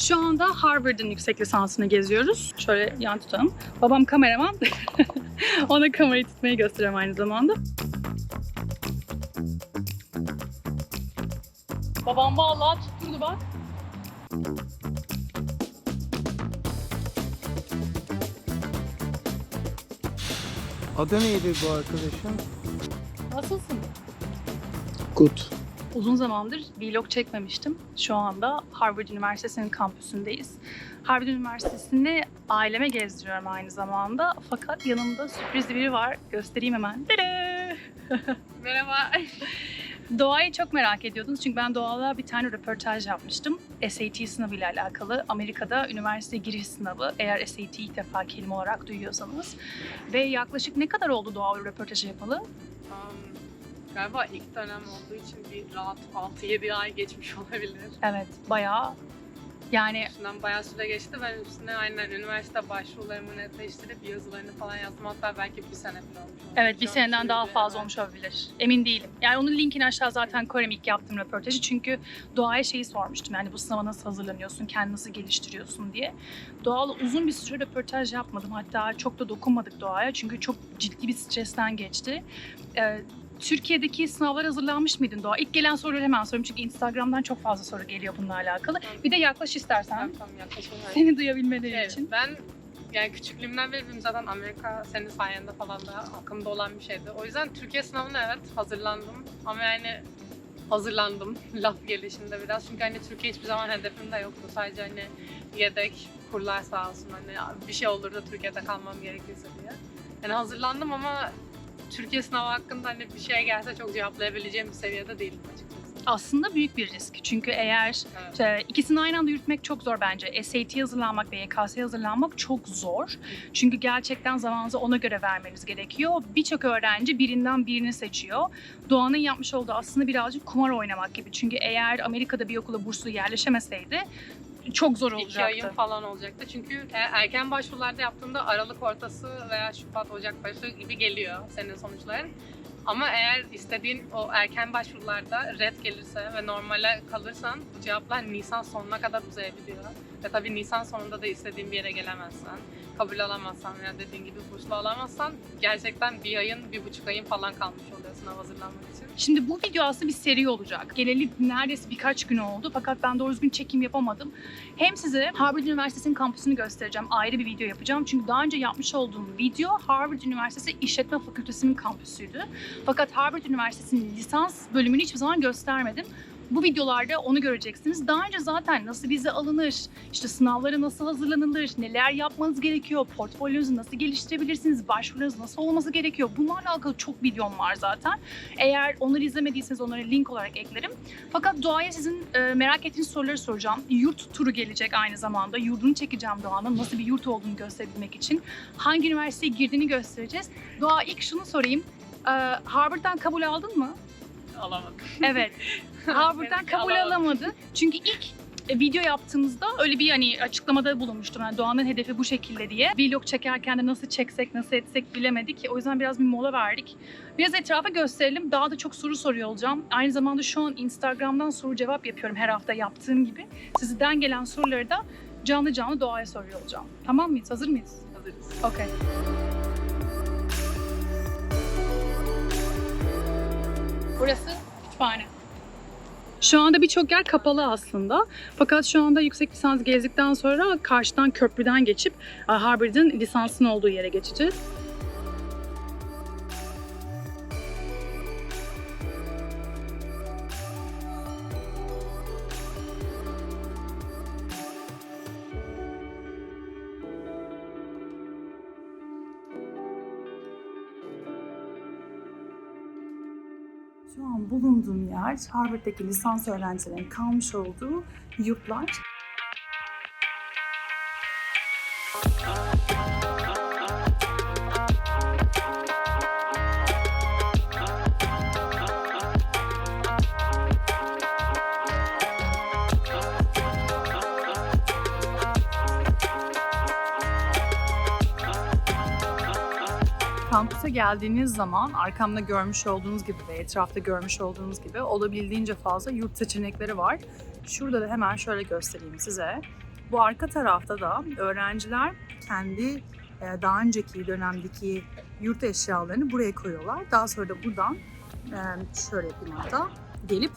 Şu anda Harvard'ın yüksek lisansını geziyoruz. Şöyle yan tutalım. Babam kameraman. Ona kamerayı tutmayı gösteriyorum aynı zamanda. Babam vallahi tutturdu bak. Adı neydi bu arkadaşın? Nasılsın? Good. Uzun zamandır vlog çekmemiştim. Şu anda Harvard Üniversitesi'nin kampüsündeyiz. Harvard Üniversitesi'ni aileme gezdiriyorum aynı zamanda. Fakat yanımda sürpriz biri var. Göstereyim hemen. Tada! Merhaba. Doğayı çok merak ediyordunuz çünkü ben doğala bir tane röportaj yapmıştım. SAT sınavı ile alakalı. Amerika'da üniversite giriş sınavı. Eğer SAT ilk defa kelime olarak duyuyorsanız. Ve yaklaşık ne kadar oldu doğa röportajı yapalı? Um, galiba ilk dönem olduğu için bir rahat 6-7 ay geçmiş olabilir. Evet, bayağı yani Üstünden bayağı süre geçti. Ben üstüne aynen üniversite başvurularımı netleştirip yazılarını falan yazdım. Hatta belki bir sene falan olmuş. Evet bir seneden daha fazla olmuş olabilir. Emin değilim. Yani onun linkini aşağı zaten koyarım ilk yaptığım röportajı. Çünkü Doğa'ya şeyi sormuştum. Yani bu sınava nasıl hazırlanıyorsun, kendini nasıl geliştiriyorsun diye. Doğa'la uzun bir süre röportaj yapmadım. Hatta çok da dokunmadık Doğa'ya. Çünkü çok ciddi bir stresten geçti. Ee, Türkiye'deki sınavlara hazırlanmış mıydın Doğa? İlk gelen soruyu hemen sorayım çünkü Instagram'dan çok fazla soru geliyor bununla alakalı. Bir de yaklaş istersen. Tamam, olarak. Seni duyabilmeleri Evet, için. ben yani küçüklüğümden beri benim zaten Amerika senin sayende falan da aklımda olan bir şeydi. O yüzden Türkiye sınavına evet hazırlandım ama yani hazırlandım laf gelişinde biraz. Çünkü hani Türkiye hiçbir zaman hedefimde yoktu. Sadece hani yedek kurlar sağ olsun hani bir şey olur da Türkiye'de kalmam gerekirse diye. Yani hazırlandım ama Türkiye sınavı hakkında hani bir şey gelse çok cevaplayabileceğim bir seviyede değilim açıkçası. Aslında büyük bir risk. Çünkü eğer Evet. İşte ikisini aynı anda yürütmek çok zor bence. SAT hazırlanmak ve YKS hazırlanmak çok zor. Çünkü gerçekten zamanınızı ona göre vermeniz gerekiyor. Birçok öğrenci birinden birini seçiyor. Doğan'ın yapmış olduğu aslında birazcık kumar oynamak gibi. Çünkü eğer Amerika'da bir okula burslu yerleşemeseydi çok zor İki olacaktı. ayım falan olacaktı. Çünkü e- erken başvurularda yaptığımda Aralık ortası veya Şubat, Ocak başı gibi geliyor senin sonuçların. Ama eğer istediğin o erken başvurularda red gelirse ve normale kalırsan bu cevaplar Nisan sonuna kadar uzayabiliyor. Ve tabii Nisan sonunda da istediğin bir yere gelemezsen, kabul alamazsan veya dediğin gibi burslu alamazsan gerçekten bir ayın, bir buçuk ayın falan kalmış oluyor sınav hazırlanmak. Şimdi bu video aslında bir seri olacak. Geleli neredeyse birkaç gün oldu fakat ben doğru düzgün çekim yapamadım. Hem size Harvard Üniversitesi'nin kampüsünü göstereceğim. Ayrı bir video yapacağım. Çünkü daha önce yapmış olduğum video Harvard Üniversitesi İşletme Fakültesi'nin kampüsüydü. Fakat Harvard Üniversitesi'nin lisans bölümünü hiçbir zaman göstermedim. Bu videolarda onu göreceksiniz. Daha önce zaten nasıl vize alınır, işte sınavlara nasıl hazırlanılır, neler yapmanız gerekiyor, portfolyonuzu nasıl geliştirebilirsiniz, başvurunuz nasıl olması gerekiyor. Bunlarla alakalı çok videom var zaten. Eğer onları izlemediyseniz onları link olarak eklerim. Fakat Doğa'ya sizin e, merak ettiğiniz soruları soracağım. Yurt turu gelecek aynı zamanda. Yurdunu çekeceğim Doğa'nın. Nasıl bir yurt olduğunu gösterebilmek için. Hangi üniversiteye girdiğini göstereceğiz. Doğa ilk şunu sorayım. E, Harvard'dan kabul aldın mı? Alamadım. Evet. Harvard'dan Benimki kabul alamadı. Çünkü ilk e, video yaptığımızda öyle bir hani açıklamada bulunmuştum. Yani Doğan'ın hedefi bu şekilde diye. Vlog çekerken de nasıl çeksek, nasıl etsek bilemedik. O yüzden biraz bir mola verdik. Biraz etrafa gösterelim. Daha da çok soru soruyor olacağım. Aynı zamanda şu an Instagram'dan soru cevap yapıyorum her hafta yaptığım gibi. Sizden gelen soruları da canlı canlı Doğa'ya soruyor olacağım. Tamam mıyız? Hazır mıyız? Hazırız. Okey. Burası kütüphane. Şu anda birçok yer kapalı aslında. Fakat şu anda yüksek lisans gezdikten sonra karşıdan köprüden geçip e, Harvard'ın lisansının olduğu yere geçeceğiz. Yer Harvard'daki lisans öğrencilerinin kalmış olduğu yurtlar. Kampüse geldiğiniz zaman arkamda görmüş olduğunuz gibi ve etrafta görmüş olduğunuz gibi olabildiğince fazla yurt seçenekleri var. Şurada da hemen şöyle göstereyim size. Bu arka tarafta da öğrenciler kendi e, daha önceki dönemdeki yurt eşyalarını buraya koyuyorlar. Daha sonra da buradan e, şöyle yapayım hatta gelip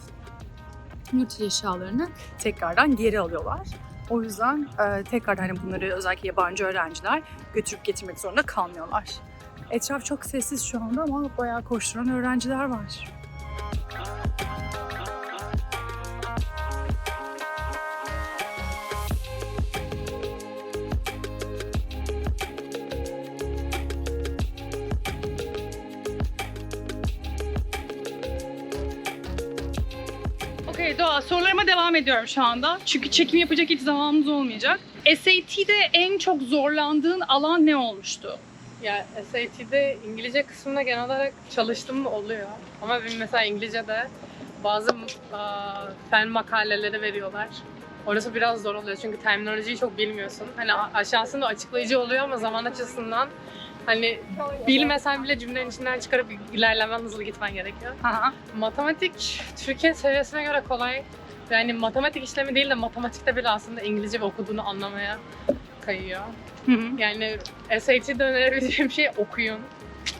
yurt eşyalarını tekrardan geri alıyorlar. O yüzden e, tekrar hani bunları özellikle yabancı öğrenciler götürüp getirmek zorunda kalmıyorlar. Etraf çok sessiz şu anda ama bayağı koşturan öğrenciler var. Okey Doğa sorularıma devam ediyorum şu anda. Çünkü çekim yapacak hiç zamanımız olmayacak. SAT'de en çok zorlandığın alan ne olmuştu? Ya SAT'de İngilizce kısmında genel olarak çalıştım oluyor. Ama benim mesela İngilizce'de bazı aa, fen makaleleri veriyorlar. Orası biraz zor oluyor çünkü terminolojiyi çok bilmiyorsun. Hani a- aşağısında açıklayıcı oluyor ama zaman açısından hani bilmesen bile cümlenin içinden çıkarıp ilerlemen hızlı gitmen gerekiyor. Aha. Matematik Türkiye seviyesine göre kolay. Yani matematik işlemi değil de matematikte bile aslında İngilizce ve okuduğunu anlamaya kayıyor. Hı hı. Yani SAT'de önerebileceğim şey okuyun,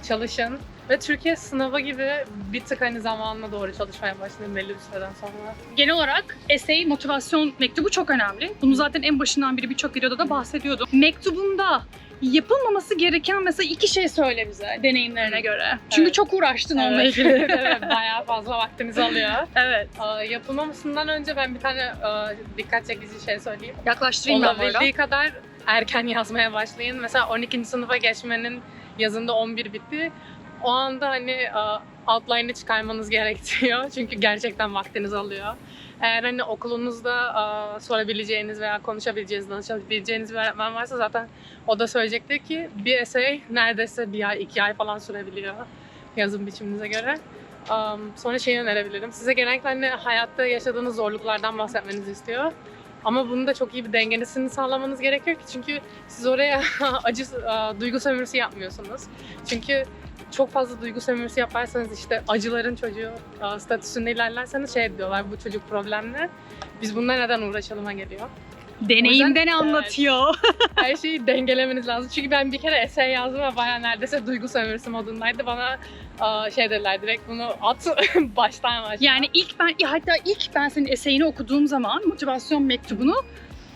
çalışın ve Türkiye sınavı gibi bir tık hani zamanla doğru çalışmaya başlayın belli bir süreden sonra. Genel olarak essay motivasyon mektubu çok önemli. Bunu zaten en başından beri birçok videoda da bahsediyordum. Mektubunda yapılmaması gereken mesela iki şey söyle bize deneyimlerine göre. Çünkü Evet. çok uğraştın onunla Evet. ilgili. evet, bayağı fazla vaktinizi alıyor. evet. Aa, Yapılmamasından önce ben bir tane aa, dikkat çekici şey söyleyeyim. Yaklaştırayım ben böyle. Olabildiği kadar erken yazmaya başlayın. Mesela 12. sınıfa geçmenin yazında 11 bitti. O anda hani e, outline'ı çıkarmanız gerekiyor. Çünkü gerçekten vaktiniz alıyor. Eğer hani okulunuzda e, sorabileceğiniz veya konuşabileceğiniz, danışabileceğiniz bir öğretmen varsa zaten o da söyleyecektir ki bir essay neredeyse bir ay, iki ay falan sürebiliyor yazım biçiminize göre. Um, sonra şeyi önerebilirim. Size genellikle hani hayatta yaşadığınız zorluklardan bahsetmenizi istiyor. Ama bunu da çok iyi bir dengesini sağlamanız gerekiyor ki çünkü siz oraya acı e, duygu sömürüsü yapmıyorsunuz. Çünkü çok fazla duygu sömürüsü yaparsanız işte acıların çocuğu e, statüsünde ilerlerseniz şey diyorlar bu çocuk problemli. Biz bununla neden uğraşalıma geliyor. Deneyimden anlatıyor. Her şeyi dengelemeniz lazım. Çünkü ben bir kere essay yazdım ve bayağı neredeyse duygu sömürüsü modundaydı. Bana şey dediler direkt bunu at baştan başla. Yani ilk ben hatta ilk ben senin eseyini okuduğum zaman motivasyon mektubunu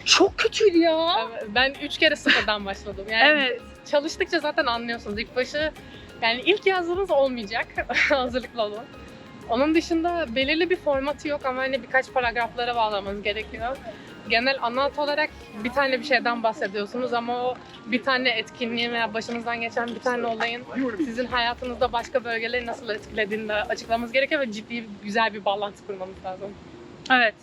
çok kötüydü ya. Evet, Ben üç kere sıfırdan başladım. Yani Evet. çalıştıkça zaten anlıyorsunuz. İlk başı yani ilk yazdığınız olmayacak. Hazırlıklı olun. Onun dışında belirli bir formatı yok ama hani birkaç paragraflara bağlamanız gerekiyor. Genel anlat olarak bir tane bir şeyden bahsediyorsunuz ama o bir tane etkinliğin veya başınızdan geçen bir tane olayın sizin hayatınızda başka bölgeleri nasıl etkilediğini de açıklamanız gerekiyor ve ciddi güzel bir bağlantı kurmanız lazım. Evet.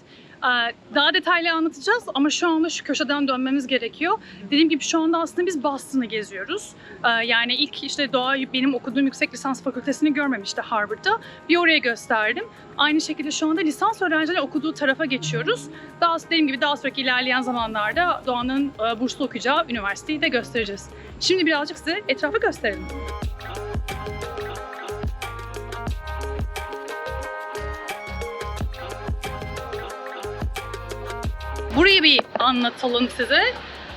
Ee, Daha detaylı anlatacağız ama şu anda şu köşeden dönmemiz gerekiyor. Dediğim gibi şu anda aslında biz Boston'ı geziyoruz. Ee, Yani ilk işte doğa benim okuduğum yüksek lisans fakültesini görmemişti Harvard'da. Bir oraya gösterdim. Aynı şekilde şu anda lisans öğrencileri okuduğu tarafa geçiyoruz. Daha dediğim gibi daha sonraki ilerleyen zamanlarda Doğan'ın e, burslu okuyacağı üniversiteyi de göstereceğiz. Şimdi birazcık size etrafı gösterelim. Burayı bir anlatalım size.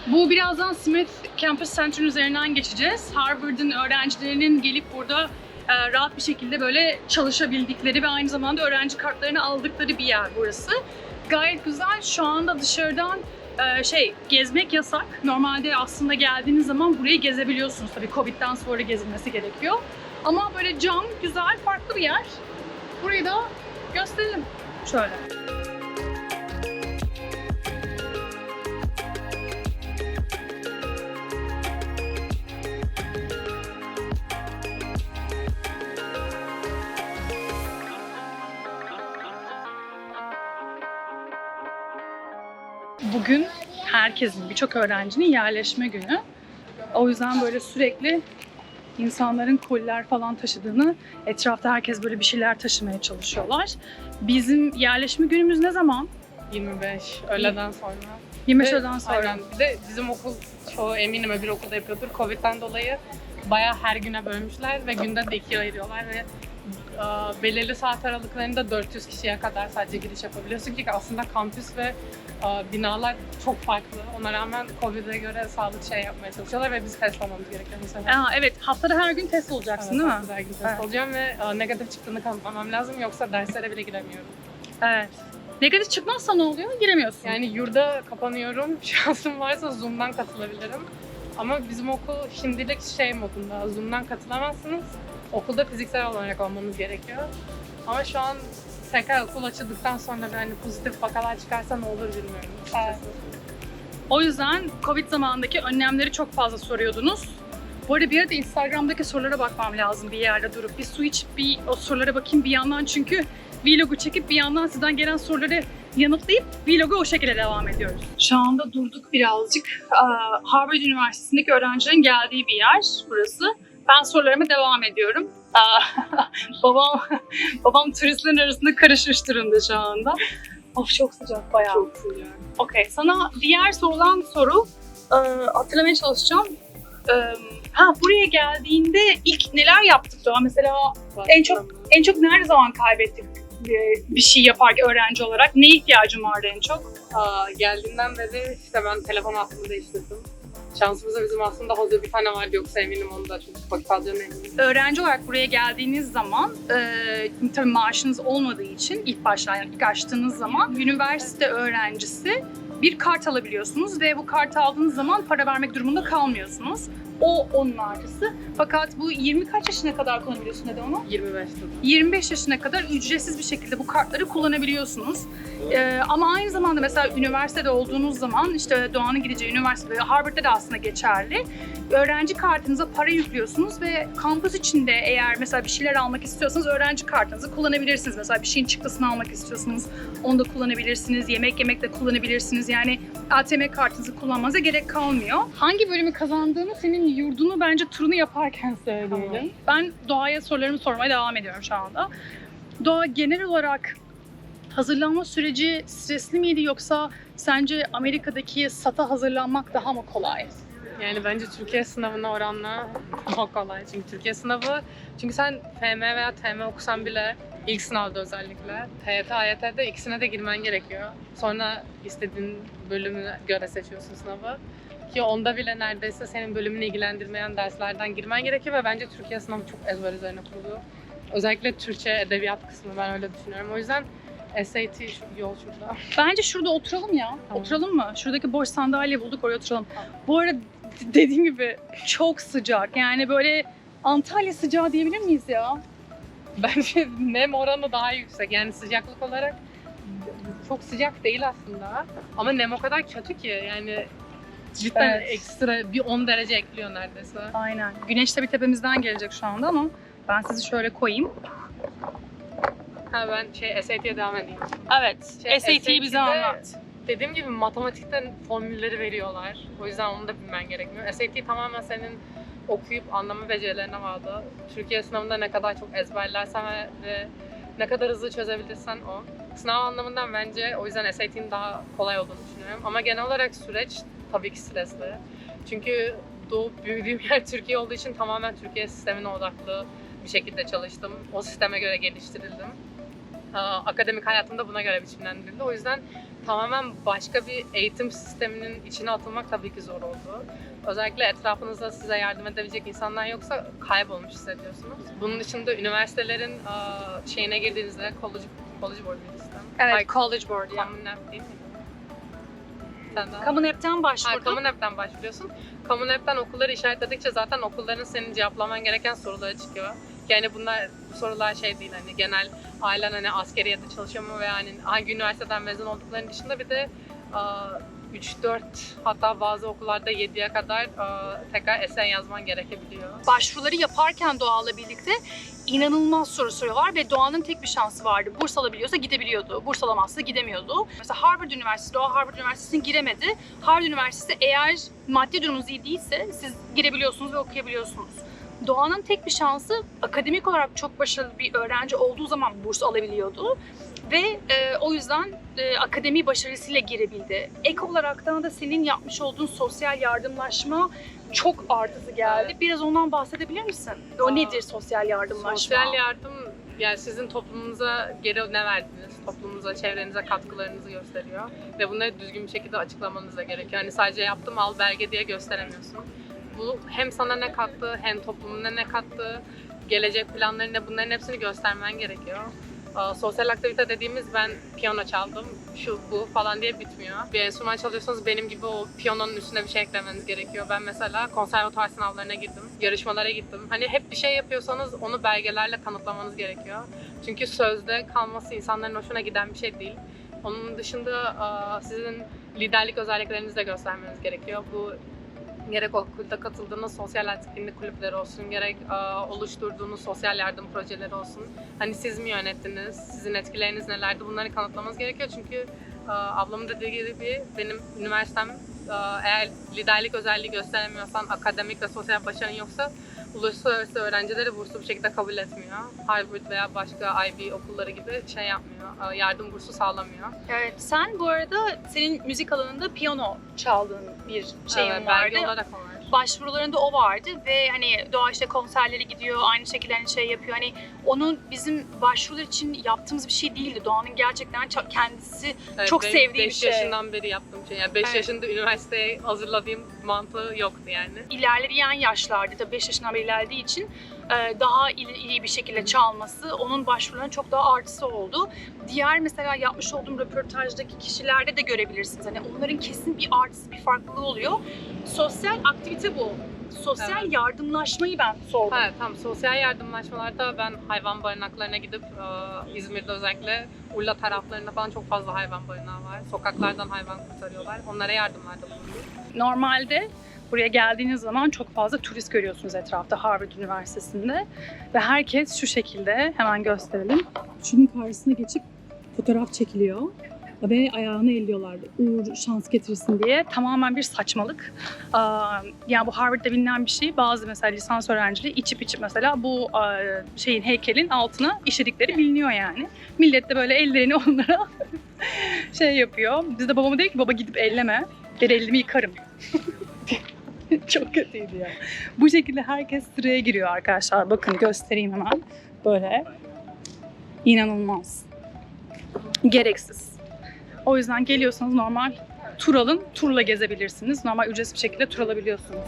Bu birazdan Smith Campus Center üzerinden geçeceğiz. Harvard'ın öğrencilerinin gelip burada e, rahat bir şekilde böyle çalışabildikleri ve aynı zamanda öğrenci kartlarını aldıkları bir yer burası. Gayet güzel. Şu anda dışarıdan e, şey gezmek yasak. Normalde aslında geldiğiniz zaman burayı gezebiliyorsunuz. Tabii Covid'den sonra gezilmesi gerekiyor. Ama böyle cam, güzel, farklı bir yer. Burayı da gösterelim. Şöyle. Herkesin, birçok öğrencinin yerleşme günü. O yüzden böyle sürekli insanların koliler falan taşıdığını, etrafta herkes böyle bir şeyler taşımaya çalışıyorlar. Bizim yerleşme günümüz ne zaman? 25 öğleden sonra. 25 Ve- öğleden sonra. Aynen. Bir de bizim okul çoğu eminim öbür okulda yapıyordur. Covid'den dolayı bayağı her güne bölmüşler ve günde de ikiye ayırıyorlar ve belirli saat aralıklarında 400 kişiye kadar sadece giriş yapabiliyorsun ki aslında kampüs ve binalar çok farklı. Ona rağmen Covid'e göre sağlık şey yapmaya çalışıyorlar ve biz test almamız gerekiyor mesela. Aa, evet haftada her gün test olacaksın Evet, değil mi? haftada her gün test Evet. olacağım ve negatif çıktığını kanıtlamam lazım yoksa derslere bile giremiyorum. Evet. Negatif çıkmazsa ne oluyor? Giremiyorsun. Yani yurda kapanıyorum. Şansım varsa Zoom'dan katılabilirim. Ama bizim okul şimdilik şey modunda. Zoom'dan katılamazsınız. Okulda fiziksel olarak olmanız gerekiyor. Ama şu an tekrar okul açıldıktan sonra yani pozitif vakalar çıkarsa ne olur bilmiyorum. O yüzden Covid zamanındaki önlemleri çok fazla soruyordunuz. Bu arada bir arada Instagram'daki sorulara bakmam lazım bir yerde durup. Bir su içip bir o sorulara bakayım bir yandan çünkü vlogu çekip bir yandan sizden gelen soruları yanıtlayıp vlogu o şekilde devam ediyoruz. Şu anda durduk birazcık. Harvard Üniversitesi'ndeki öğrencilerin geldiği bir yer burası. Ben sorularıma devam ediyorum. Babam babam turistlerin arasında karışmış durumda şu anda. Of çok sıcak bayağı. Çok sıcak. Okey, sana diğer sorulan soru e, hatırlamaya çalışacağım. E, ha buraya geldiğinde ilk neler yaptık Doğa? Mesela En çok- en çok nerede zaman kaybettik e, bir şey yaparken öğrenci olarak? Ne ihtiyacın vardı en çok? Aa, geldiğinden beri işte ben telefon hattımı değiştirdim. Şansımıza bizim aslında hazır bir tane vardı yoksa eminim onu da çok vakit alacağına eminim. Öğrenci olarak buraya geldiğiniz zaman e, tabii maaşınız olmadığı için ilk başta ilk açtığınız zaman üniversite öğrencisi bir kart alabiliyorsunuz ve bu kartı aldığınız zaman para vermek durumunda kalmıyorsunuz. O onun artısı. Fakat bu 20 kaç yaşına kadar kullanabiliyorsun dedi onu? 25 dedim. 25 yaşına kadar ücretsiz bir şekilde bu kartları kullanabiliyorsunuz. Ee, ama aynı zamanda mesela üniversitede olduğunuz zaman işte Doğan'ın gideceği üniversite ve Harvard'da da aslında geçerli. Öğrenci kartınıza para yüklüyorsunuz ve kampüs içinde eğer mesela bir şeyler almak istiyorsanız öğrenci kartınızı kullanabilirsiniz. Mesela bir şeyin çıktısını almak istiyorsanız onu da kullanabilirsiniz. Yemek yemek de kullanabilirsiniz. Yani ATM kartınızı kullanmanıza gerek kalmıyor. Hangi bölümü kazandığını senin yurdunu bence turunu yaparken söyleyelim. Ben Doğa'ya sorularımı sormaya devam ediyorum şu anda. Doğa genel olarak hazırlanma süreci stresli miydi yoksa sence Amerika'daki SAT'a hazırlanmak daha mı kolay? Yani bence Türkiye sınavına oranla daha kolay. Çünkü Türkiye sınavı, çünkü sen FM veya TM okusan bile ilk sınavda özellikle TYT, AYT'de ikisine de girmen gerekiyor. Sonra istediğin bölümü göre seçiyorsun sınavı. Ki onda bile neredeyse senin bölümünü ilgilendirmeyen derslerden girmen gerekiyor ve bence Türkiye sınavı çok ezber üzerine kurulu. Özellikle Türkçe edebiyat kısmı ben öyle düşünüyorum. O yüzden SAT yol şurada. Bence şurada oturalım ya. Tamam. Oturalım mı? Şuradaki boş sandalye bulduk oraya oturalım. Tamam. Bu arada dediğim gibi çok sıcak. Yani böyle Antalya sıcağı diyebilir miyiz ya? Bence nem oranı daha yüksek. Yani sıcaklık olarak çok sıcak değil aslında. Ama nem o kadar kötü ki yani cidden Evet. ekstra bir 10 derece ekliyor neredeyse. Aynen. Güneş tabii tepemizden gelecek şu anda ama ben sizi şöyle koyayım. Ha ben şey SAT'ye devam edeyim. Evet. Şey, SAT'yi bize SAT'de anlat. Dediğim gibi matematikten formülleri veriyorlar. O yüzden onu da bilmen gerekmiyor. SAT tamamen senin okuyup anlama becerilerine bağlı. Türkiye sınavında ne kadar çok ezberlersen ve, ne kadar hızlı çözebilirsen o. Sınav anlamından bence o yüzden SAT'in daha kolay olduğunu düşünüyorum. Ama genel olarak süreç tabii ki stresli. Çünkü doğup büyüdüğüm yer Türkiye olduğu için tamamen Türkiye sistemine odaklı bir şekilde çalıştım. O sisteme göre geliştirildim. Akademik hayatımda buna göre biçimlendirildi. O yüzden tamamen başka bir eğitim sisteminin içine atılmak tabii ki zor oldu. Özellikle etrafınızda size yardım edebilecek insanlar yoksa kaybolmuş hissediyorsunuz. Bunun dışında üniversitelerin şeyine girdiğinizde college, college board sistem. Evet, Ay, College Board ya. Common App değil miydi? Sen daha- Common App'ten Ha, başvurdum. Common App'ten başvuruyorsun. Common App'ten okulları işaretledikçe zaten okulların senin cevaplaman gereken soruları çıkıyor. Yani bunlar bu sorular şey değil hani genel ailen hani askeriyede çalışıyor mu veya hani hangi üniversiteden mezun olduklarının dışında bir de 3-4 hatta bazı okullarda 7'ye kadar tekrar esen yazman gerekebiliyor. başvuruları yaparken Doğan'la birlikte inanılmaz soru soruyorlar ve Doğan'ın tek bir şansı vardı. Burs alabiliyorsa gidebiliyordu. Burs alamazsa gidemiyordu. Mesela Harvard Üniversitesi, Doğa Harvard Üniversitesi'ne giremedi. Harvard Üniversitesi eğer maddi durumunuz iyi değilse siz girebiliyorsunuz ve okuyabiliyorsunuz. Doğan'ın tek bir şansı akademik olarak çok başarılı bir öğrenci olduğu zaman burs alabiliyordu. Ve e, o yüzden e, akademi başarısıyla girebildi. Ek olarak da senin yapmış olduğun sosyal yardımlaşma çok artısı geldi. Evet. Biraz ondan bahsedebilir misin? O Aa, nedir sosyal yardımlaşma? Sosyal yardım yani sizin toplumunuza geri ne verdiniz, toplumunuza, çevrenize katkılarınızı gösteriyor. Ve bunları düzgün bir şekilde açıklamanız da gerekiyor. Hani sadece yaptım al belge diye gösteremiyorsun. Bu hem sana ne kattı, hem toplumuna ne kattı, gelecek planları ne bunların hepsini göstermen gerekiyor. Sosyal aktivite dediğimiz ben piyano çaldım, şu bu falan diye bitmiyor. Bir enstrüman çalıyorsanız benim gibi o piyanonun üstüne bir şey eklemeniz gerekiyor. Ben mesela konservatuar sınavlarına girdim, yarışmalara gittim. Hani hep bir şey yapıyorsanız onu belgelerle kanıtlamanız gerekiyor. Çünkü sözde kalması insanların hoşuna giden bir şey değil. Onun dışında sizin liderlik özelliklerinizi de göstermeniz gerekiyor. Bu gerek okulda katıldığınız sosyal etkinlik kulüpleri olsun, gerek aa, oluşturduğunuz sosyal yardım projeleri olsun. Hani siz mi yönettiniz, sizin etkileriniz nelerdi bunları kanıtlamanız gerekiyor. Çünkü aa, ablamın dediği gibi benim üniversitem aa, eğer liderlik özelliği gösteremiyorsan, akademik ve sosyal başarın yoksa uluslararası öğrencileri burslu bir şekilde kabul etmiyor. Harvard veya başka IB okulları gibi şey yapmıyor, aa, yardım bursu sağlamıyor. Evet, sen bu arada senin müzik alanında piyano çaldığın bir şeyin Evet, vardı. belge olarak var. Başvurularında o vardı ve hani Doğa işte konserlere gidiyor, aynı şekilde hani şey yapıyor. Hani onun bizim başvurular için yaptığımız bir şey değildi. Doğan'ın gerçekten çok kendisi Evet, Çok benim sevdiğim beş şey. yaşından beri yaptığım şey. Yani 5 Evet. yaşında üniversiteye hazırladığım mantığı yoktu yani. ilerleyen yaşlarda tabii 5 yaşından beri ilerlediği için daha iyi, bir şekilde çalması onun başvurularının çok daha artısı oldu. Diğer mesela yapmış olduğum röportajdaki kişilerde de görebilirsiniz. Hani onların kesin bir artısı, bir farklılığı oluyor. Sosyal aktivite bu. Sosyal Evet. yardımlaşmayı ben sordum. Ha, tam sosyal yardımlaşmalarda ben hayvan barınaklarına gidip e, İzmir'de özellikle Urla taraflarında falan çok fazla hayvan barınağı var. Sokaklardan hayvan kurtarıyorlar. Onlara yardımlarda bulundum. Normalde buraya geldiğiniz zaman çok fazla turist görüyorsunuz etrafta Harvard Üniversitesi'nde. Ve herkes şu şekilde, hemen gösterelim. Şunun karşısına geçip fotoğraf çekiliyor. Ve ayağını elliyorlar. Uğur şans getirsin diye. Tamamen bir saçmalık. Yani bu Harvard'da bilinen bir şey. Bazı mesela lisans öğrencileri içip içip mesela bu şeyin heykelin altına işledikleri biliniyor yani. Millet de böyle ellerini onlara şey yapıyor. Biz de babama dedik ki baba gidip elleme. Ben elimi yıkarım. Çok kötüydü ya. Bu şekilde herkes sıraya giriyor arkadaşlar. Bakın göstereyim hemen. Böyle. İnanılmaz. Gereksiz. O yüzden geliyorsanız normal tur alın. Turla gezebilirsiniz. Normal ücretsiz bir şekilde tur alabiliyorsunuz.